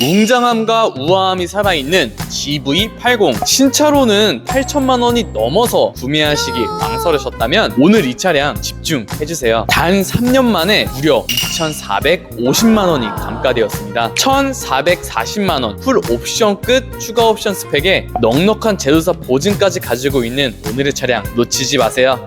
웅장함과 우아함이 살아있는 GV80 신차로는 8천만 원이 넘어서 구매하시기 망설이셨다면 오늘 이 차량 집중해주세요. 단 3년 만에 무려 2,450만 원이 감가되었습니다. 1,440만 원. 풀 옵션 끝 추가 옵션 스펙에 넉넉한 제조사 보증까지 가지고 있는 오늘의 차량 놓치지 마세요.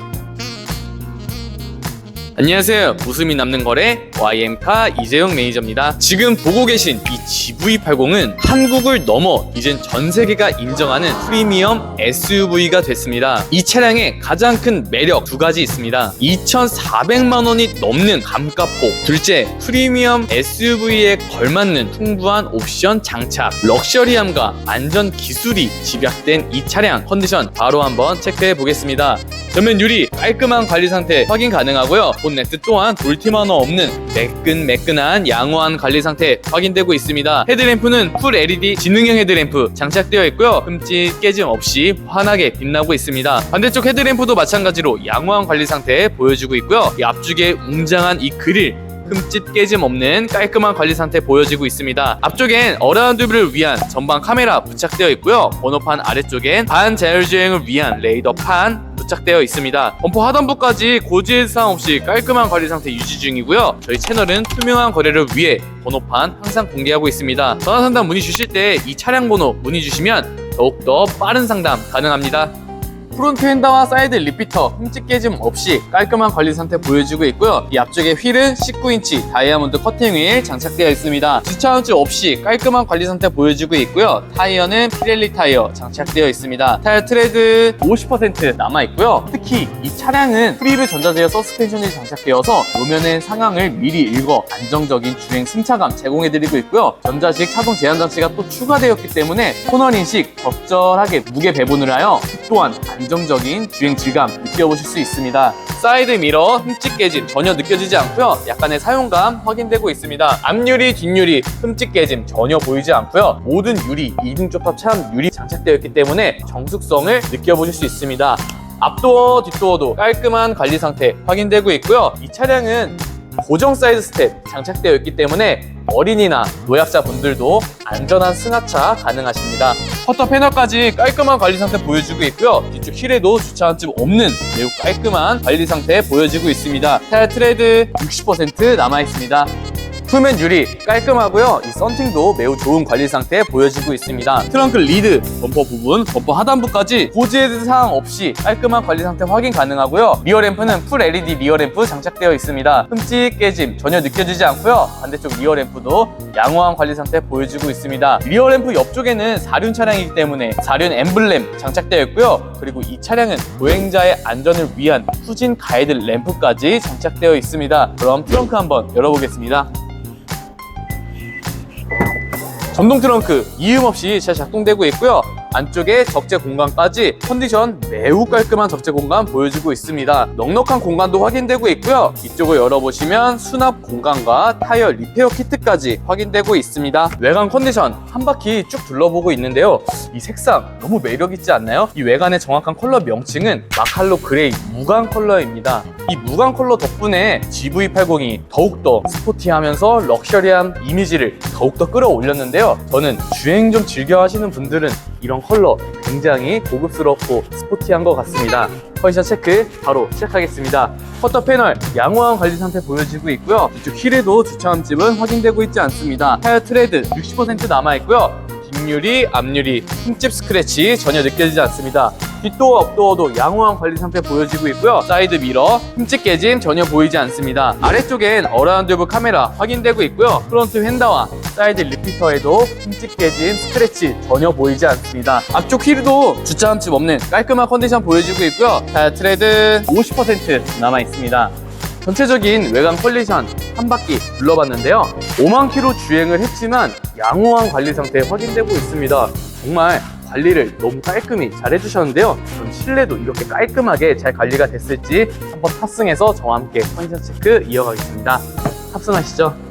안녕하세요. 웃음이 남는 거래 YM카 이재용 매니저입니다. 지금 보고 계신 이 GV80은 한국을 넘어 이젠 전 세계가 인정하는 프리미엄 SUV가 됐습니다. 이 차량의 가장 큰 매력 두 가지 있습니다. 2,400만 원이 넘는 감가폭, 둘째 프리미엄 SUV에 걸맞는 풍부한 옵션 장착, 럭셔리함과 안전 기술이 집약된 이 차량 컨디션 바로 한번 체크해 보겠습니다. 전면 유리 깔끔한 관리 상태 확인 가능하고요. 본네트 또한 돌팀 하나 없는 매끈매끈한 양호한 관리 상태 확인되고 있습니다. 헤드램프는 풀 LED 지능형 헤드램프 장착되어 있고요. 흠집 깨짐 없이 환하게 빛나고 있습니다. 반대쪽 헤드램프도 마찬가지로 양호한 관리 상태 보여주고 있고요. 이 앞쪽에 웅장한 이 그릴 흠집 깨짐 없는 깔끔한 관리 상태 보여지고 있습니다. 앞쪽엔 어라운드 뷰를 위한 전방 카메라 부착되어 있고요. 번호판 아래쪽엔 반자율주행을 위한 레이더판 부착되어 있습니다. 범퍼 하단부까지 고지의 사항 없이 깔끔한 관리 상태 유지 중이고요. 저희 채널은 투명한 거래를 위해 번호판 항상 공개하고 있습니다. 전화 상담 문의 주실 때 이 차량 번호 문의 주시면 더욱더 빠른 상담 가능합니다. 프론트 휀다와 사이드 리피터 흠집 깨짐 없이 깔끔한 관리 상태 보여주고 있고요. 이 앞쪽에 휠은 19인치 다이아몬드 커팅 휠 장착되어 있습니다. 주차 운치 없이 깔끔한 관리 상태 보여주고 있고요. 타이어는 피렐리 타이어 장착되어 있습니다. 타이어 트레드 50% 남아 있고요. 특히 이 차량은 프리르 전자제어 서스펜션이 장착되어서 노면의 상황을 미리 읽어 안정적인 주행 승차감 제공해드리고 있고요. 전자식 차동 제한 장치가 또 추가되었기 때문에 코너 인식 적절하게 무게 배분을 하여 또한 안정 적인 주행 질감 느껴보실 수 있습니다. 사이드 미러 흠집 깨짐 전혀 느껴지지 않고요. 약간의 사용감 확인되고 있습니다. 앞유리, 뒷유리 흠집 깨짐 전혀 보이지 않고요. 모든 유리, 이중 쪽합 참 유리 장착되어 있기 때문에 정숙성을 느껴보실 수 있습니다. 앞도어, 뒷도어도 깔끔한 관리 상태 확인되고 있고요. 이 차량은 고정 사이드 스텝 장착되어 있기 때문에 어린이나 노약자 분들도 안전한 승하차 가능하십니다. 커터 패널까지 깔끔한 관리 상태 보여주고 있고요. 뒤쪽 휠에도 주차 한 집 없는 매우 깔끔한 관리 상태 보여지고 있습니다. 타이어 트레드 60% 남아 있습니다. 풀면 유리 깔끔하고요. 이 썬팅도 매우 좋은 관리 상태 보여지고 있습니다. 트렁크 리드, 범퍼 부분, 범퍼 하단부까지 고지헤드 사항 없이 깔끔한 관리 상태 확인 가능하고요. 리어 램프는 풀 LED 리어 램프 장착되어 있습니다. 흠집 깨짐 전혀 느껴지지 않고요. 반대쪽 리어 램프도 양호한 관리 상태 보여지고 있습니다. 리어 램프 옆쪽에는 4륜 차량이기 때문에 4륜 엠블렘 장착되어 있고요. 그리고 이 차량은 보행자의 안전을 위한 후진 가이드 램프까지 장착되어 있습니다. 그럼 트렁크 한번 열어보겠습니다. 전동 트렁크 이음 없이 잘 작동되고 있고요. 안쪽에 적재 공간까지 컨디션 매우 깔끔한 적재 공간 보여주고 있습니다. 넉넉한 공간도 확인되고 있고요. 이쪽을 열어보시면 수납 공간과 타이어 리페어 키트까지 확인되고 있습니다. 외관 컨디션 한 바퀴 쭉 둘러보고 있는데요. 이 색상 너무 매력 있지 않나요? 이 외관의 정확한 컬러 명칭은 마칼로 그레이 무광 컬러입니다. 이 무광 컬러 덕분에 GV80이 더욱더 스포티하면서 럭셔리한 이미지를 더욱더 끌어올렸는데요. 저는 주행 좀 즐겨 하시는 분들은 이런 컬러 굉장히 고급스럽고 스포티한 것 같습니다. 컨디션 체크 바로 시작하겠습니다. 커터 패널 양호한 관리 상태 보여지고 있고요. 이쪽 휠에도 주차 흠집은 확인되고 있지 않습니다. 타이어 트레드 60% 남아 있고요. 뒷유리, 앞유리, 흠집 스크래치 전혀 느껴지지 않습니다. 뒷도어, 앞도어도 양호한 관리 상태 보여지고 있고요. 사이드 미러, 흠집 깨짐 전혀 보이지 않습니다. 아래쪽엔 어라운드 뷰 카메라 확인되고 있고요. 프론트 휀다와 사이드 리피터에도 흠집 깨짐, 스크래치 전혀 보이지 않습니다. 앞쪽 휠도 주차 흠집 없는 깔끔한 컨디션 보여지고 있고요. 타이어 트레드 50% 남아 있습니다. 전체적인 외관 컨디션 한 바퀴 둘러봤는데요. 5만 킬로 주행을 했지만 양호한 관리 상태 확인되고 있습니다. 정말 관리를 너무 깔끔히 잘 해주셨는데요. 그럼 실내도 이렇게 깔끔하게 잘 관리가 됐을지 한번 탑승해서 저와 함께 컨디션 체크 이어가겠습니다. 탑승하시죠.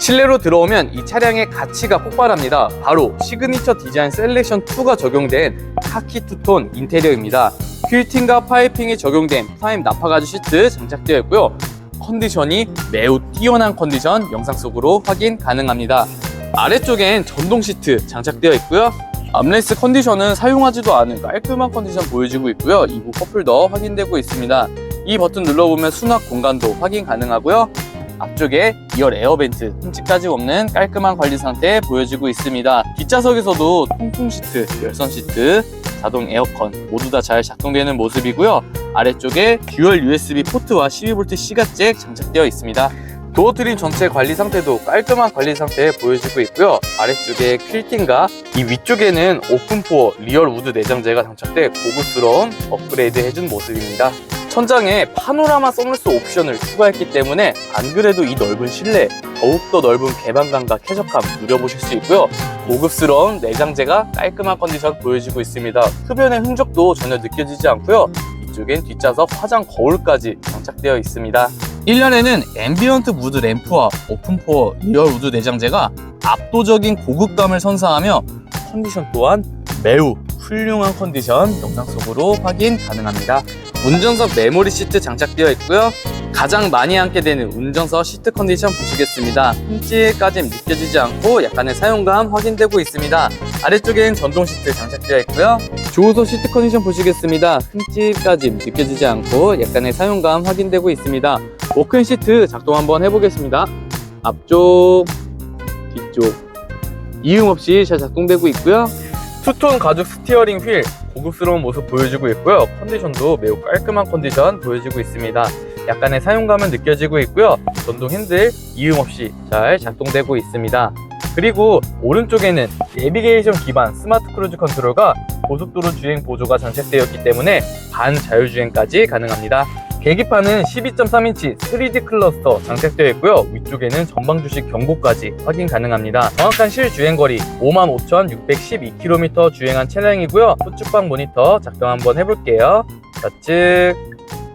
실내로 들어오면 이 차량의 가치가 폭발합니다. 바로 시그니처 디자인 셀렉션 2가 적용된 카키 투톤 인테리어입니다. 퀼팅과 파이핑이 적용된 프라임 나파가죽 시트 장착되어 있고요. 컨디션이 매우 뛰어난 컨디션 영상 속으로 확인 가능합니다. 아래쪽엔 전동 시트 장착되어 있고요. 암레스 컨디션은 사용하지도 않은 깔끔한 컨디션 보여지고 있고요. 이부 컵홀더 확인되고 있습니다. 이 버튼 눌러보면 수납 공간도 확인 가능하고요. 앞쪽에 2열 에어벤트, 흠집까지 없는 깔끔한 관리 상태 보여지고 있습니다. 뒷좌석에서도 통풍 시트, 열선 시트, 자동 에어컨 모두 다 잘 작동되는 모습이고요. 아래쪽에 듀얼 USB 포트와 12V C가 잭 장착되어 있습니다. 도어 트림 전체 관리 상태도 깔끔한 관리 상태 보여지고 있고요. 아래쪽에 퀼팅과 이 위쪽에는 오픈포어 리얼 우드 내장재가 장착돼 고급스러운 업그레이드 해준 모습입니다. 천장에 파노라마 선글라스 옵션을 추가했기 때문에 안 그래도 이 넓은 실내 더욱더 넓은 개방감과 쾌적함 누려보실 수 있고요. 고급스러운 내장재가 깔끔한 컨디션 보여지고 있습니다. 흡연의 흔적도 전혀 느껴지지 않고요. 이쪽엔 뒷좌석 화장 거울까지 장착되어 있습니다. 1년에는 앰비언트 무드 램프와 오픈포어 리얼 우드 내장재가 압도적인 고급감을 선사하며 컨디션 또한 매우 훌륭한 컨디션 영상 속으로 확인 가능합니다. 운전석 메모리 시트 장착되어 있고요. 가장 많이 앉게 되는 운전석 시트 컨디션 보시겠습니다. 흠집까지 느껴지지 않고 약간의 사용감 확인되고 있습니다. 아래쪽엔 전동 시트 장착되어 있고요. 조우석 시트 컨디션 보시겠습니다. 흠집까지 느껴지지 않고 약간의 사용감 확인되고 있습니다. 워크인 시트 작동 한번 해보겠습니다. 앞쪽, 뒤쪽 이음 없이 잘 작동되고 있고요. 투톤 가죽 스티어링 휠 고급스러운 모습 보여지고 있고요. 컨디션도 매우 깔끔한 컨디션 보여지고 있습니다. 약간의 사용감은 느껴지고 있고요. 전동 핸들 이음 없이 잘 작동되고 있습니다. 그리고 오른쪽에는 내비게이션 기반 스마트 크루즈 컨트롤과 고속도로 주행 보조가 장착되었기 때문에 반 자율주행까지 가능합니다. 계기판은 12.3인치 3D 클러스터 장착되어 있고요. 위쪽에는 전방 주식 경고까지 확인 가능합니다. 정확한 실주행 거리 55,612km 주행한 차량이고요. 후측방 모니터 작동 한번 해볼게요. 좌측,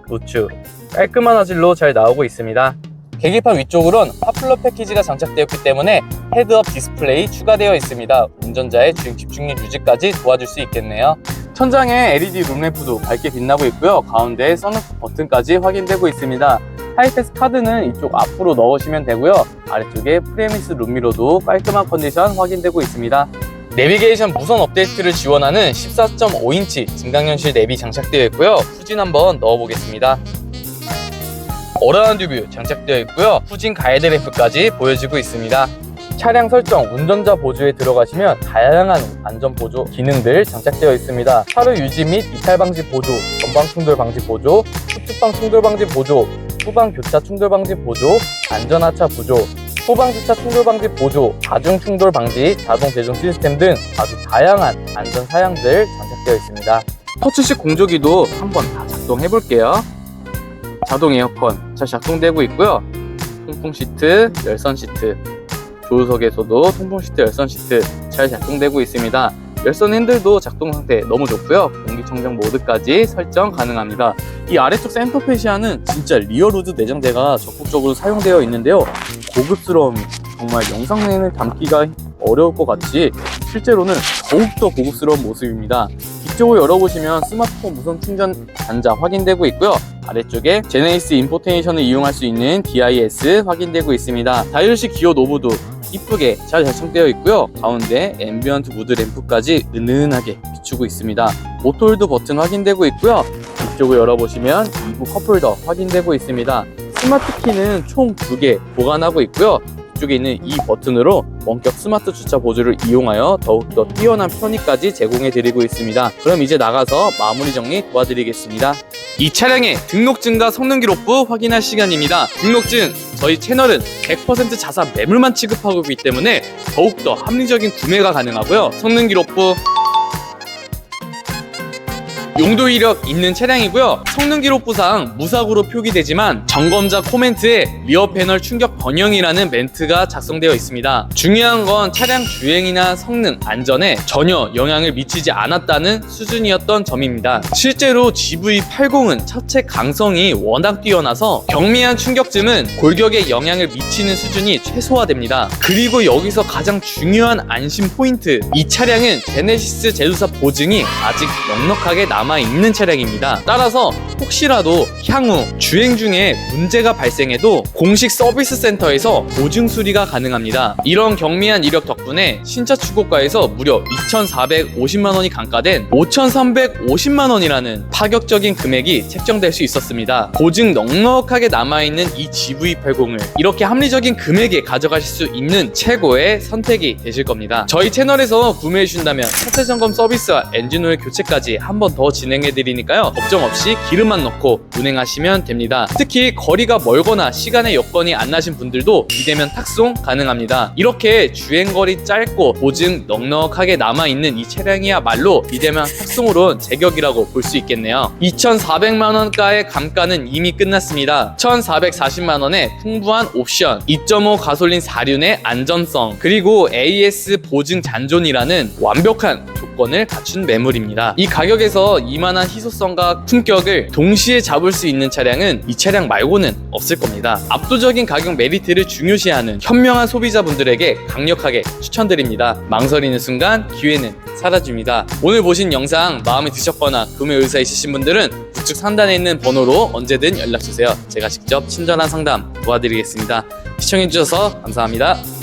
우측 깔끔한 화질로 잘 나오고 있습니다. 계기판 위쪽으로는 파플러 패키지가 장착되었기 때문에 헤드업 디스플레이 추가되어 있습니다. 운전자의 주행 집중력 유지까지 도와줄 수 있겠네요. 천장에 LED 룸램프도 밝게 빛나고 있고요. 가운데 선루프 버튼까지 확인되고 있습니다. 하이패스 카드는 이쪽 앞으로 넣으시면 되고요. 아래쪽에 프레미스 룸미러도 깔끔한 컨디션 확인되고 있습니다. 내비게이션 무선 업데이트를 지원하는 14.5인치 증강현실 내비 장착되어 있고요. 후진 한번 넣어보겠습니다. 어라운드 뷰 장착되어 있고요. 후진 가이드 램프까지 보여지고 있습니다. 차량 설정, 운전자 보조에 들어가시면 다양한 안전 보조 기능들 장착되어 있습니다. 차로 유지 및 이탈 방지 보조, 전방 충돌 방지 보조, 후측방 충돌 방지 보조, 후방 교차 충돌 방지 보조, 안전 하차 보조, 후방 주차 충돌 방지 보조, 다중 충돌 방지, 자동 배송 시스템 등 아주 다양한 안전 사양들 장착되어 있습니다. 터치식 공조기도 한번 다 작동해 볼게요. 자동 에어컨 잘 작동되고 있고요. 통풍 시트, 열선 시트, 조수석에서도 통풍 시트, 열선 시트 잘 작동되고 있습니다. 열선 핸들도 작동 상태 너무 좋고요. 공기청정 모드까지 설정 가능합니다. 이 아래쪽 센터페시아는 진짜 리얼우드 내장재가 적극적으로 사용되어 있는데요. 고급스러움이 정말 영상 내내 담기가 어려울 것 같이 실제로는 더욱더 고급스러운 모습입니다. 뒤쪽을 열어보시면 스마트폰 무선 충전 단자 확인되고 있고요. 아래쪽에 제네시스 인포테이션을 이용할 수 있는 DIS 확인되고 있습니다. 다이얼식 기어 노브도 이쁘게 잘 장착되어 있고요. 가운데 앰비언트 무드 램프까지 은은하게 비추고 있습니다. 모토홀드 버튼 확인되고 있고요. 이쪽을 열어보시면 2부 컵홀더 확인되고 있습니다. 스마트 키는 총 2개 보관하고 있고요. 이쪽에 있는 이 버튼으로 원격 스마트 주차 보조를 이용하여 더욱더 뛰어난 편의까지 제공해 드리고 있습니다. 그럼 이제 나가서 마무리 정리 도와드리겠습니다. 이 차량의 등록증과 성능 기록부 확인할 시간입니다. 등록증 저희 채널은 100% 자사 매물만 취급하고 있기 때문에 더욱더 합리적인 구매가 가능하고요. 성능 기록부 용도 이력 있는 차량이고요. 성능 기록부상 무사고로 표기되지만 점검자 코멘트에 리어 패널 충격 번영이라는 멘트가 작성되어 있습니다. 중요한 건 차량 주행이나 성능, 안전에 전혀 영향을 미치지 않았다는 수준이었던 점입니다. 실제로 GV80은 차체 강성이 워낙 뛰어나서 경미한 충격쯤은 골격에 영향을 미치는 수준이 최소화됩니다. 그리고 여기서 가장 중요한 안심 포인트. 이 차량은 제네시스 제조사 보증이 아직 넉넉하게 남아 남아있는 차량입니다. 따라서 혹시라도 향후 주행 중에 문제가 발생해도 공식 서비스 센터에서 보증 수리가 가능합니다. 이런 경미한 이력 덕분에 신차 출고가에서 무려 2,450만 원이 감가된 5,350만 원이라는 파격적인 금액이 책정될 수 있었습니다. 보증 넉넉하게 남아있는 이 GV80을 이렇게 합리적인 금액에 가져가실 수 있는 최고의 선택이 되실 겁니다. 저희 채널에서 구매해 주신다면 차체 점검 서비스와 엔진오일 교체까지 한 번 더 진행해 드리니까요. 걱정 없이 기름만 넣고 운행하시면 됩니다. 특히 거리가 멀거나 시간의 여건이 안 나신 분들도 이대면 탁송 가능합니다. 이렇게 주행 거리 짧고 보증 넉넉하게 남아 있는 이 차량이야말로 이대면 탁송으로는 제격이라고 볼 수 있겠네요. 2,400만 원가의 감가는 이미 끝났습니다. 1,440만 원의 풍부한 옵션, 2.5 가솔린 4륜의 안전성, 그리고 AS 보증 잔존이라는 완벽한 조건을 갖춘 매물입니다. 이 가격에서 이만한 희소성과 품격을 동시에 잡을 수 있는 차량은 이 차량 말고는 없을 겁니다. 압도적인 가격 메리트를 중요시하는 현명한 소비자분들에게 강력하게 추천드립니다. 망설이는 순간 기회는 사라집니다. 오늘 보신 영상 마음에 드셨거나 구매 의사 있으신 분들은 우측 상단에 있는 번호로 언제든 연락 주세요. 제가 직접 친절한 상담 도와드리겠습니다. 시청해주셔서 감사합니다.